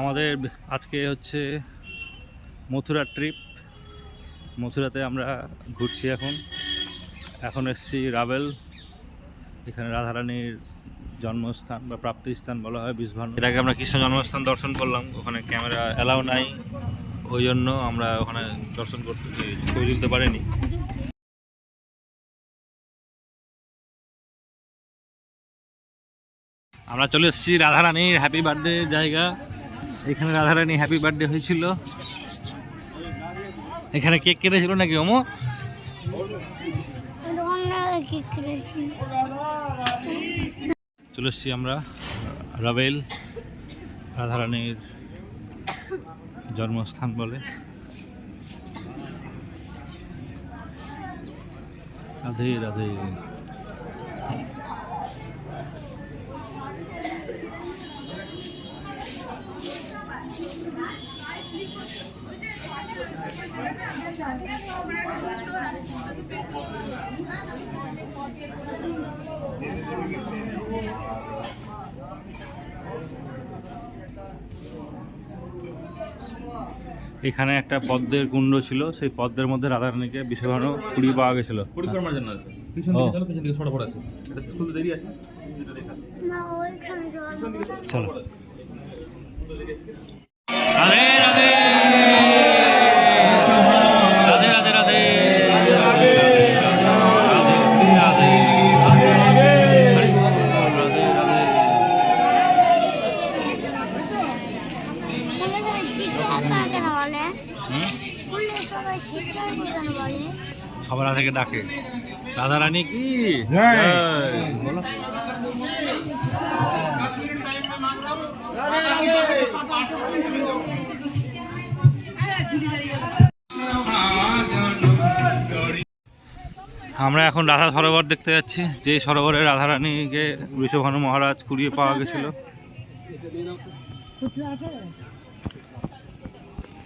আমাদের আজকে হচ্ছে মথুরা ট্রিপ। মথুরাতে আমরা ঘুরছি এখন। এখন এসছি রাবেল। এখানে রাধারানীর জন্মস্থান বা প্রাপ্তিস্থান বলা হয় বিষ্ভানু এর আগে আমরা কৃষ্ণ জন্মস্থান দর্শন করলাম। ওখানে ক্যামেরা অ্যালাউ নাই। ওই জন্য আমরা ওখানে দর্শন করতে ছবি তুলতে পারিনি। আমরা চলে এসেছি রাধারানীর হ্যাপি বার্থডে জায়গা। এখানে রাধারানী হ্যাপি বার্থডে হয়েছিল। এখানে কেক কেটেছিল নাকি করেছি চলে এসেছি আমরা, রাবেল, রাধারানীর জন্মস্থান বলে। রাধে রাধে। এখানে একটা পদ্মের কুণ্ড ছিল সেই পদ্মের মধ্যে রাধারানীকে ভালো কুড়িয়ে পাওয়া গেছিল। পরিক্রমার জন্য আছে। পিছন দিকে চলো পিছন দিকে সরবর আছে। এটা খুলতে দেরি আছে? না ওইখানে জল চলো। রাধে রাধে রাধে। সবার থেকে ডাকে। রাধা রানী কি। বলো। আমরা এখন রাধা সরোবর দেখতে যাচ্ছি। যে সরোবরে রাধারানীকে বৃষভানু মহারাজ কুড়িয়ে পাওয়া গেছিল।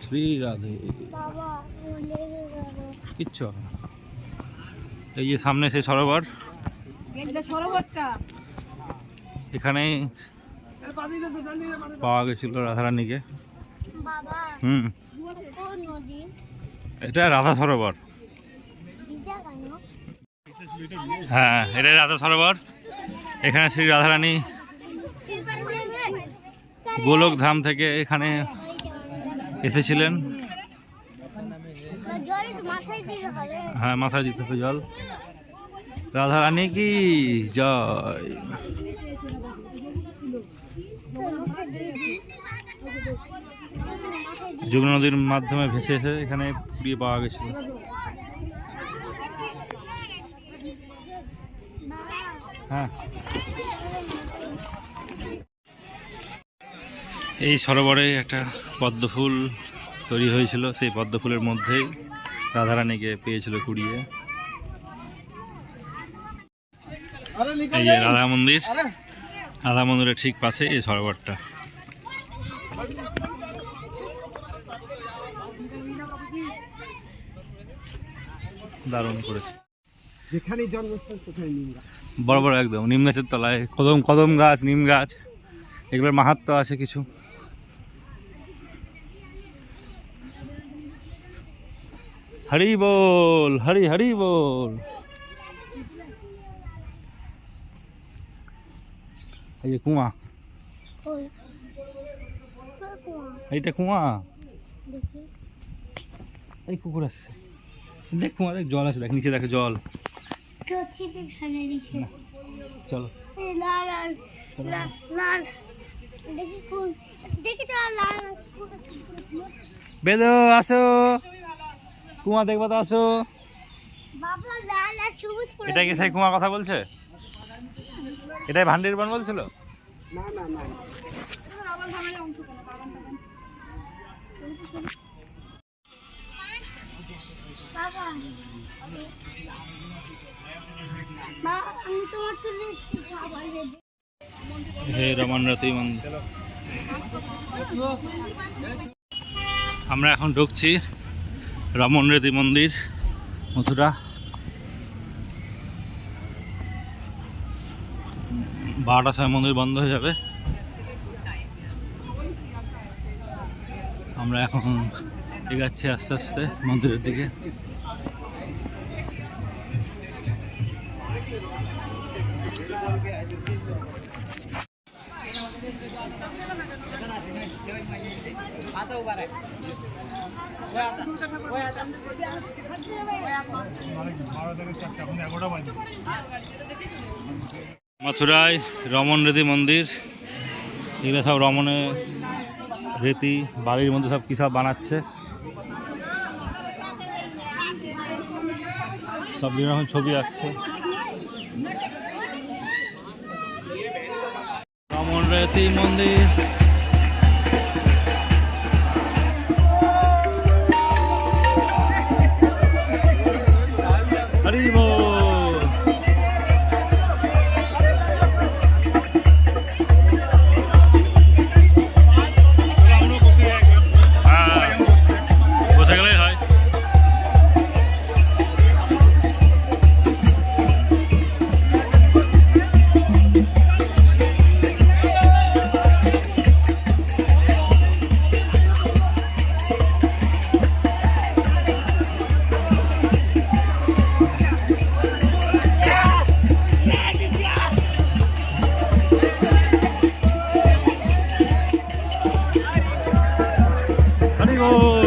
শ্রী রাধে। কিচ্ছু হবে না। এই যে সামনে সেই সরোবর। এখানে পাওয়া গেছিল রাধারানীকে। হুম। এটা রাধা সরোবর। হ্যাঁ এটা রাধা সরোবর। এখানে শ্রী রাধারানী গোলক ধাম থেকে এখানে এসেছিলেন জল একটু মাথায় দিলে হবে হ্যাঁ মাথায় দিতে হবে জল। রাধারানী কি? জয়। যুগ্ন নদীর মাধ্যমে ভেসে এসে এখানে পুড়িয়ে পাওয়া গেছিল। হ্যাঁ। এই সরোবরে একটা পদ্মফুল তৈরি হয়েছিল, সেই পদ্মফুলের মধ্যেই রাধারানীকে পেয়েছিল কুড়িয়ে। এই যে রাধা মন্দির। রাধা মন্দিরের ঠিক পাশে এই সরোবরটা। দারুণ করেছে। যেখানে জন্মস্থান সেখানে নিন্দা বড় বড় একদম নিম গাছের তলায় কদম কদম গাছ নিম গাছ। এগুলোর মাহাত্ম আছে কিছু। হরি বল হরি হরি বল। এই কুয়া। এইটা কুয়া। এই কুকুর আসছে। দেখ কুয়া দেখ জল আছে দেখ নিচে দেখে জল। চলো। বেদো আসো। কুয়া দেখব তো আসো। এটা কি সেই কুয়া কথা বলছে? এটাই ভান্ডির বন বলছিল? না না না। বাবা মা আমি তোমার তুলে খাবার দেবো হে রমান রতি মন্দির আমরা এখন ঢুকছি। রামন রেতি মন্দির, মথুরা। বারোটা সময় মন্দির বন্ধ হয়ে যাবে। আমরা এখন এগাচ্ছি আস্তে আস্তে মন্দিরের দিকে। মথুরায় রমন রীতি মন্দির, এগুলো সব রমণে রীতি বাড়ির মধ্যে সব কী সব বানাচ্ছে। সব বিভিন্ন ছবি আঁকছে। রমন রীতি মন্দির হরি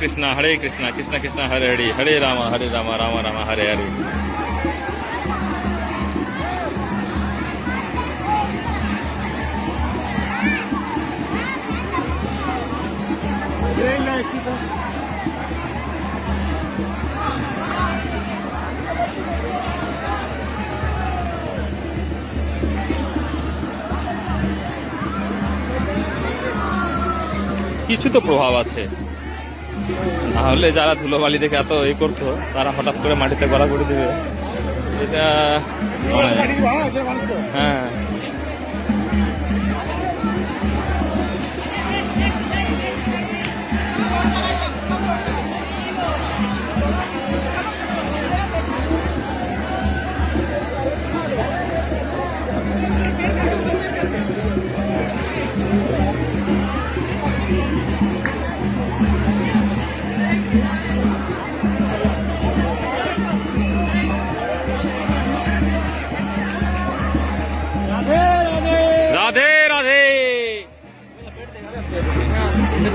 কৃষ্ণ হরে কৃষ্ণ কৃষ্ণ কৃষ্ণ হরে হরে হরে রাম হরে রাম রাম রাম হরে হরে কিছু তো প্রভাব আছে। না হলে যারা ধুলোবালি দেখে এত এ করতো, তারা হঠাৎ করে মাটিতে গড়া করে দেবে এটা। হ্যাঁ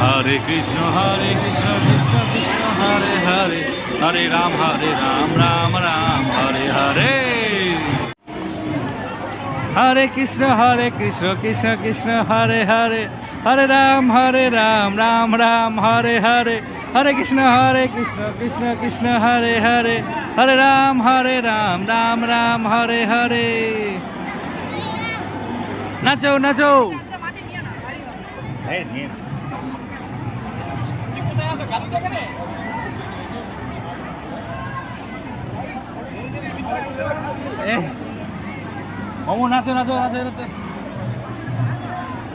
হরে কৃষ্ণ হরে কৃষ্ণ কৃষ্ণ কৃষ্ণ, হরে হরে। হরে রাম হরে রাম রাম রাম, হরে হরে। হরে কৃষ্ণ হরে কৃষ্ণ কৃষ্ণ কৃষ্ণ, হরে হরে। হরে রাম হরে রাম রাম রাম, হরে হরে। হরে কৃষ্ণ হরে কৃষ্ণ কৃষ্ণ কৃষ্ণ, হরে হরে। হরে রাম হরে রাম রাম রাম, হরে হরে। নাচো নাচো। নাচো নাচো নাচো নাচো।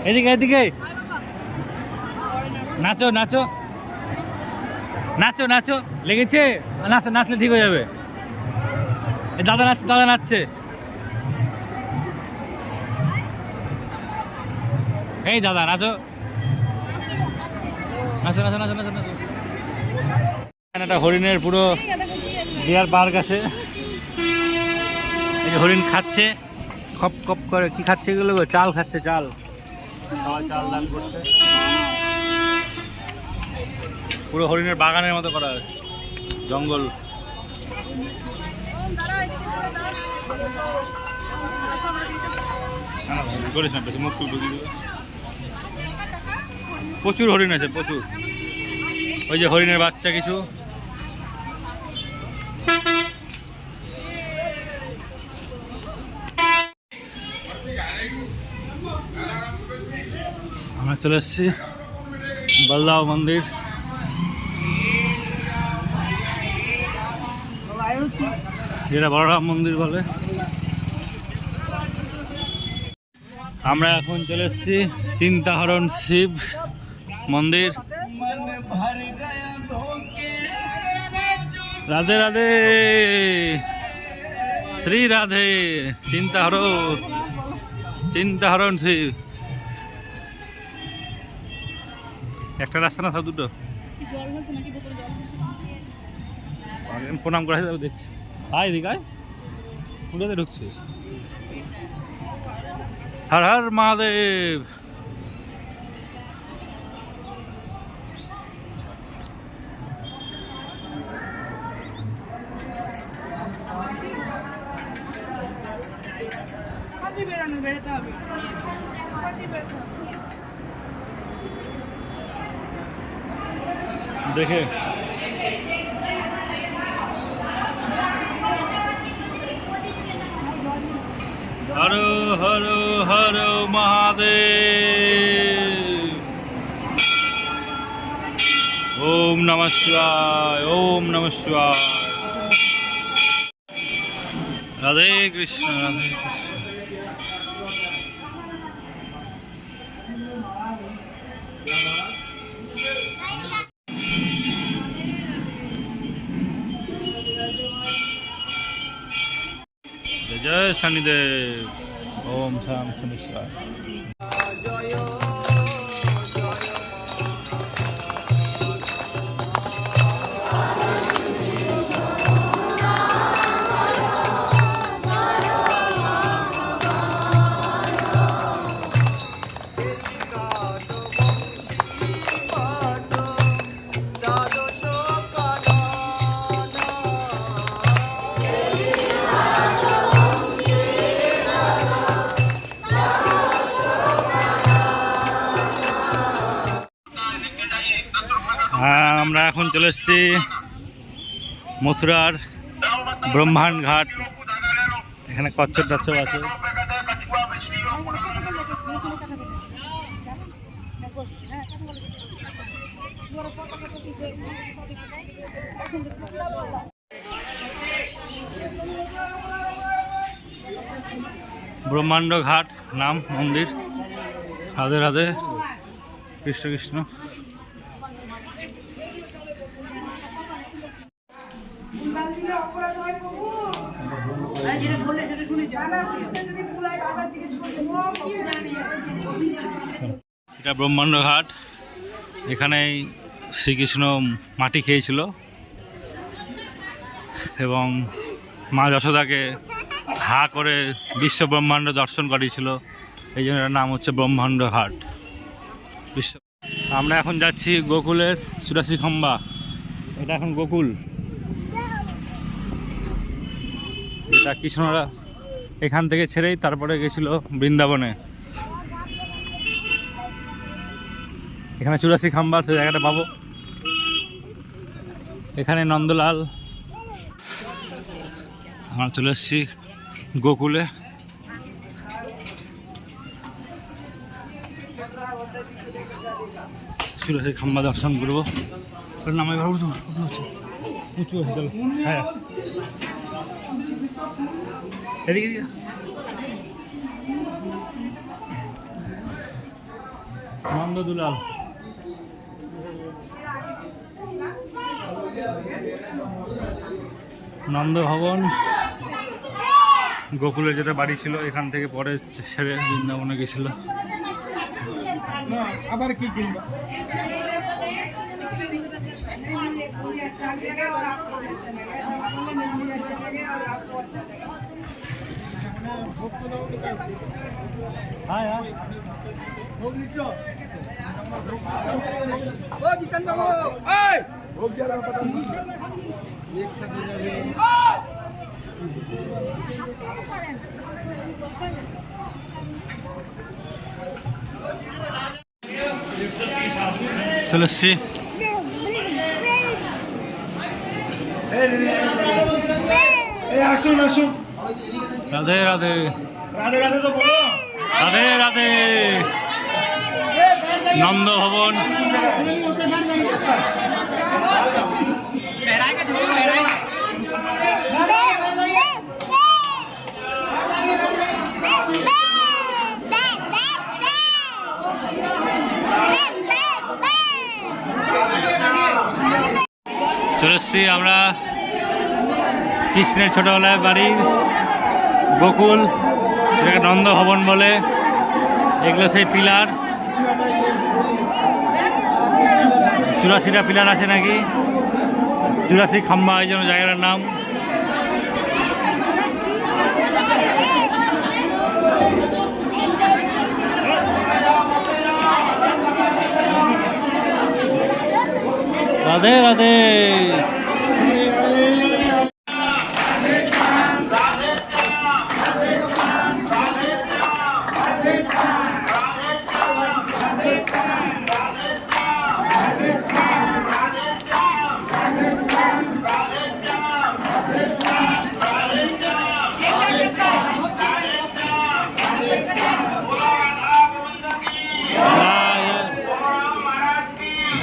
এদিকে এদিকে। নাচো নাচো। নাচো নাচো। লেগেছে? নাচো, নাচলে ঠিক হয়ে যাবে। দাদা নাচছে দাদা নাচছে। এই দাদা, নাচো। নাচো নাচো নাচো নাচো নাচো। একটা হরিণের পুরো ডিয়ার পার্ক আছে। এই হরিণ খাচ্ছে। খপ খপ করে। কি খাচ্ছে এগুলো চাল খাচ্ছে, চাল। চাল দান করছে। পুরো হরিণের বাগানের মতো করা আছে। জঙ্গল। ঢুকিয়ে দিবে। প্রচুর হরিণ আছে, প্রচুর। ওই যে হরিণের বাচ্চা কিছু। চলে এসেছি। বল্লাভ মন্দির। যেটা বলরাম মন্দির বলে। আমরা এখন চলে এসেছি চিন্তাহরণ শিব মন্দির। রাধে রাধে। শ্রী রাধে। চিন্তাহরণ। চিন্তাহরণ শিব। একটা রাস্তা না দুটো। প্রণাম করা যাবে দেখছি। আয় এদিকে আয়। পুরোতে ঢুকছিস। হর হর মহাদেব। जय शनिदेव। ओम शाम शनिश्वर চলে এসেছি মথুরার ব্রহ্মাণ্ড ঘাট এখানে কচ্ছপ টচ্ছপ আছে। ব্রহ্মাণ্ড ঘাট নাম মন্দির। রাধে রাধে, কৃষ্ণ কৃষ্ণ। এটা ব্রহ্মাণ্ড ঘাট। এখানেই শ্রীকৃষ্ণ মাটি খেয়েছিল এবং মা যশোদাকে হা করে বিশ্ব ব্রহ্মাণ্ড দর্শন করিয়েছিল। এই জন্য এটার নাম হচ্ছে ব্রহ্মাণ্ড ঘাট। বিশ্ব আমরা এখন যাচ্ছি গোকুলের চুরাশি খম্বা। এটা এখন গোকুল। এটা কৃষ্ণরা এখান থেকে ছেড়েই তারপরে গেছিল বৃন্দাবনে। এখানে চুরাশি খাম্বার, সেই জায়গাটা পাবো। এখানে নন্দলাল। আমরা চলে এসেছি গোকুলে। চুরাশি খাম্বা দর্শন করব। নামে উঁচু হ্যাঁ। এদিকে। নন্দ দুলাল নন্দ ভবন গোকুলের যেটা বাড়ি ছিল এখান থেকে পরে ছেড়ে বৃন্দাবনে গেছিল। আবার কি কিনবা? চলে এসছি। আসুন আসুন। রাধে রাধে। রাধে রাধে তো বলো। রাধে রাধে। নন্দ ভবন চলে এসছি আমরা কৃষ্ণের ছোটবেলায় বাড়ি। বকুল নন্দ ভবন বলে, এগুলো সেই পিলার। চুরাশিটা পিলার আছে নাকি? চুরাশি খাম্বা এই জন্য জায়গাটার নাম। রাধে রাধে।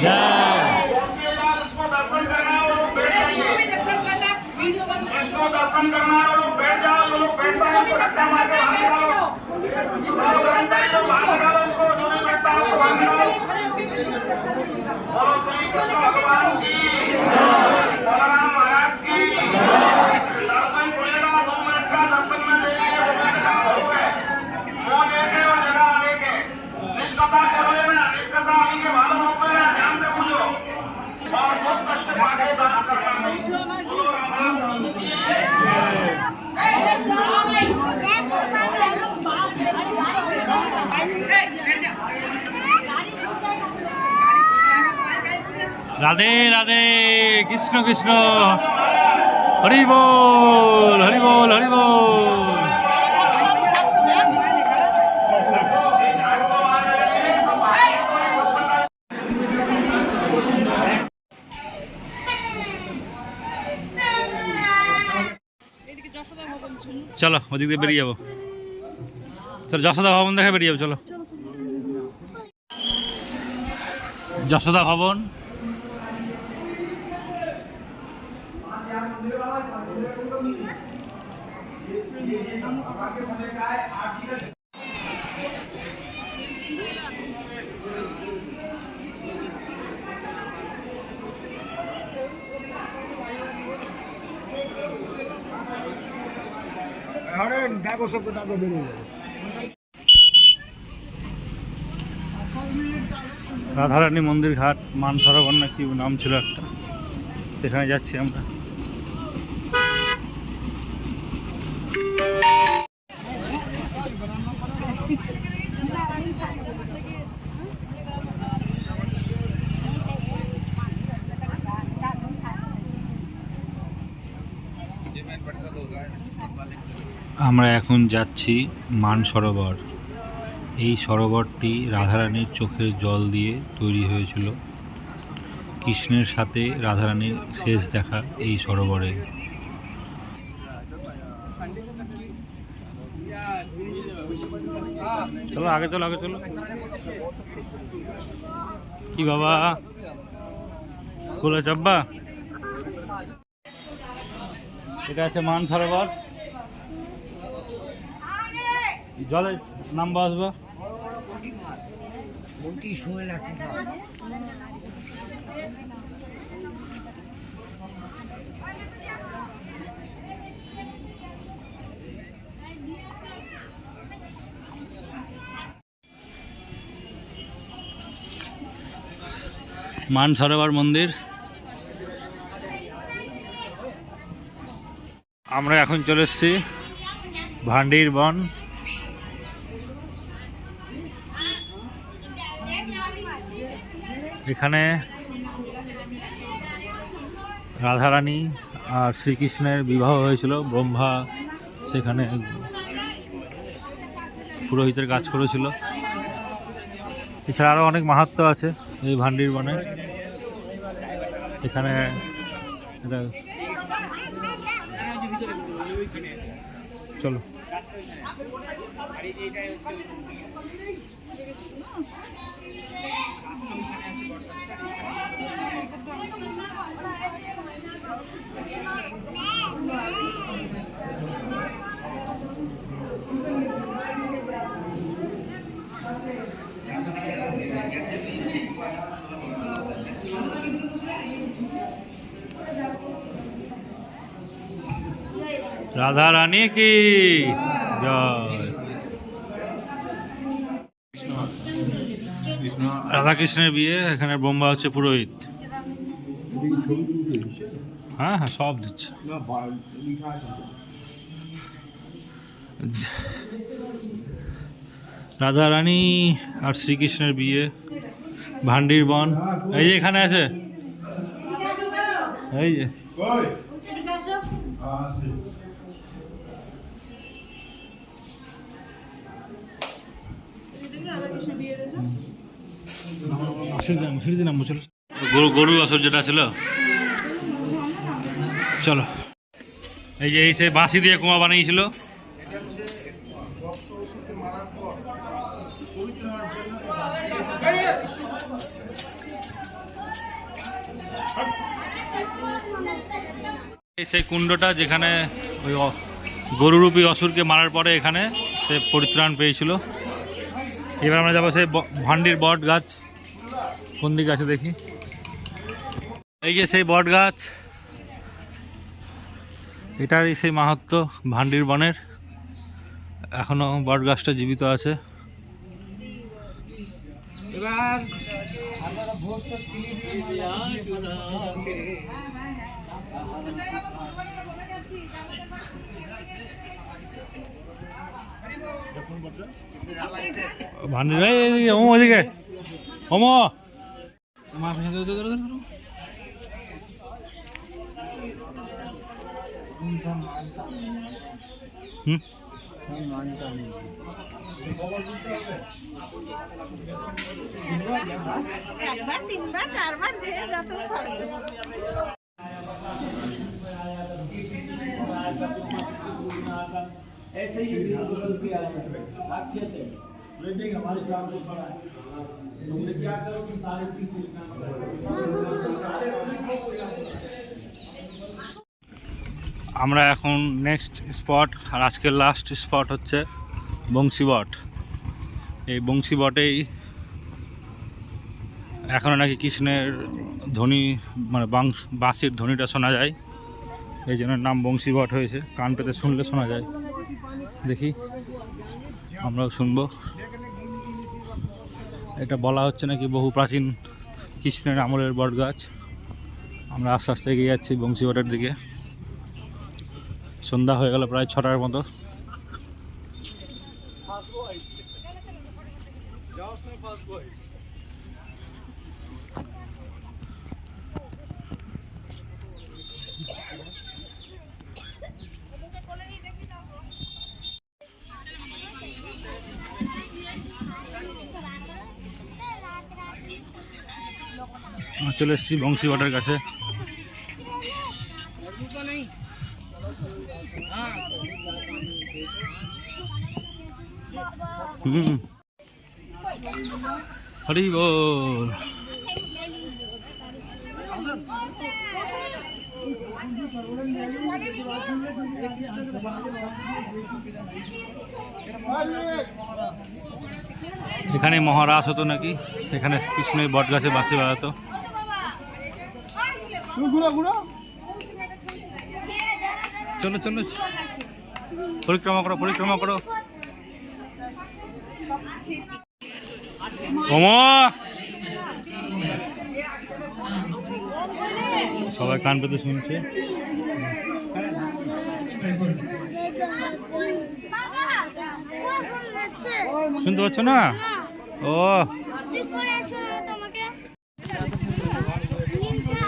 জয় दर्शन करना है लोग बैठ जाओ वो लोग के बाहर निकालो है महाराज की दर्शन खुलेगा दो मिनट का दर्शन में है हो ध्यान রাধে রাধে কৃষ্ণ কৃষ্ণ। হরি বল হরি বল হরি বল এদিকে যশোদা ভবন ছিল চলো ওদিক দিয়ে বেরিয়ে যাব। চলো যশোদা ভবন দেখে বেরিয়ে যাব চলো। যশোদা ভবন। আরে টাকা বেড়ে যাবে। রাধারানী মন্দির ঘাট, মানসরোবর না কি নাম ছিল একটা। সেখানে যাচ্ছি আমরা। আমরা এখন যাচ্ছি মান সরোবর। এই সরোবরটি রাধারানীর চোখের জল দিয়ে তৈরি হয়েছিল। কৃষ্ণের সাথে রাধারানীর শেষ দেখা এই সরোবরে। চলো, আগে চলো আগে চলো। কি বাবা? কোলে চাব্বা এটা আছে মান সরোবর। জলে নামবো আসব মান সরোবর মন্দির। আমরা এখন চলে এসেছি ভান্ডির বন। এখানে রাধারানী আর শ্রীকৃষ্ণের বিবাহ হয়েছিল। ব্রহ্মা সেখানে পুরোহিতের কাজ করেছিল। এছাড়া আরও অনেক মাহাত্ম আছে এই ভান্ডির বনে। এখানে এটা চলো। রাধা রানী কি? জয়। রাধা কৃষ্ণের বিয়ে এখানে বোম্বা হচ্ছে পুরোহিত। হ্যাঁ হ্যাঁ সব দিচ্ছে। রাধা রানী আর শ্রীকৃষ্ণের বিয়ে ভান্ডির বন। এই যে এখানে আছে। এই যে। গরু গরু আসর যেটা ছিল। চলো। এই যে, এই সে বাঁশি দিয়ে কুমা বানিয়েছিল। সেই কুণ্ডটা যেখানে ওই গরুরূপী অসুরকে মারার পরে এখানে সে পরিত্রাণ পেয়েছিল। এবার আমরা যাব সেই ভান্ডির বট গাছ। কোন দিকে আছে দেখি? এই যে সেই বট গাছ। এটারই সেই মাহাত্ম ভান্ডির বনের। এখনও বট গাছটা জীবিত আছে। मार से दो दो दो दो इंसान मानता हम्म। इंसान मानता नहीं एक बार तीन बार चार बार भेज जा तुम फ़र्क ऐसे ही आपके से। वेटिंग हमारे साथ ऊपर आए তিনবার চারবার যে যত পারবে আমরা এখন নেক্সট স্পট আর আজকের লাস্ট স্পট হচ্ছে বংশী বট এই বংশী বটেই এখনও নাকি কৃষ্ণের ধ্বনি মানে বাঁশির ধ্বনিটা শোনা যায়। এই জন্য নাম বংশী বট হয়েছে। কান পেতে শুনলে শোনা যায়। দেখি, আমরাও শুনব। এটা বলা হচ্ছে নাকি বহু প্রাচীন কৃষ্ণের আমলের বট গাছ আমরা আস্তে আস্তে এগিয়ে যাচ্ছি বংশী বটের দিকে। সন্ধ্যা হয়ে গেল প্রায় ছটার মতো। চলে এসেছি বংশী বটের কাছে। হরি বল। এখানে মহারাজ হতো নাকি? এখানে কৃষ্ণের বট গাছে বাসে বেড়াতো ঘুরো ঘুরো। চলো চলো। পরিক্রমা করো পরিক্রমা করো। সবাই কান পেতে শুনছে। শুনতে পাচ্ছ না? ও কি করে আসো তোমাকে নীলটা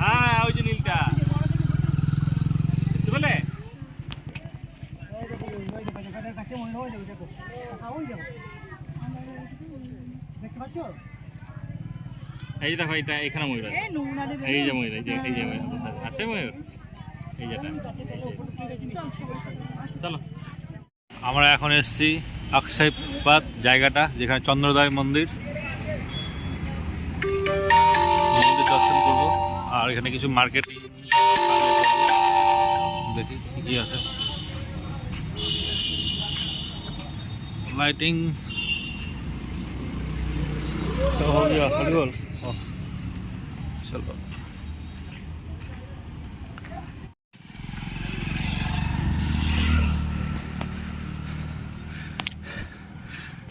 হ্যাঁ ওই যে নীলটা বুঝলে এই যে দেখো এইটা এখানে ময়ূর আছে। এই যে ময়ূর। এই যে এই যে ময়ূর আছে ময়ূর। এই যেটা চলো। আমরা এখন এসেছি অক্ষয়পাত জায়গাটা যেখানে চন্দ্রোদয় মন্দির। মন্দির দর্শন করব। আর এখানে কিছু মার্কেটিং দেখি কি আছে। লাইটিং तो हो गया हरी बोल ओह, चलो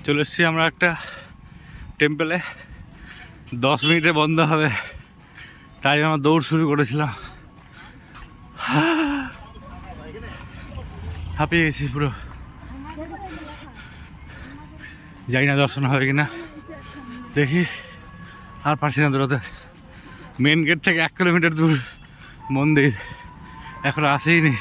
চলে এসছি আমরা একটা টেম্পেলে দশ মিনিটে বন্ধ হবে তাই আমরা দৌড় শুরু করেছিলাম হাঁপিয়ে গেছি পুরো জানি না দর্শন হবে কিনা। দেখি, আর পারছি না দৌড়াতে। মেন গেট থেকে এক কিলোমিটার দূর মন্দির। এখন আসেই নি।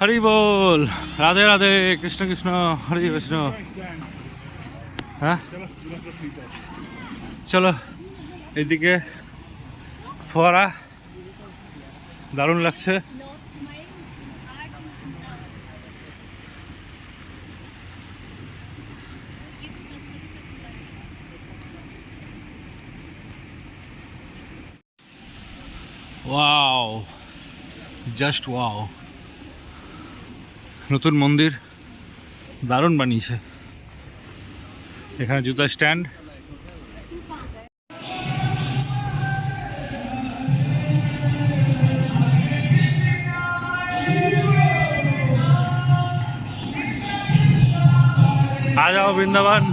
হরি বল। রাধে রাধে, কৃষ্ণ কৃষ্ণ, হরি কৃষ্ণ। হ্যাঁ? চলো এইদিকে ফোয়ারা দারুণ লাগছে। ওয়াও জাস্ট ওয়াও নতুন মন্দির দারুণ বানিয়েছে এখানে জুতা স্ট্যান্ড आ जाओ वृंदावन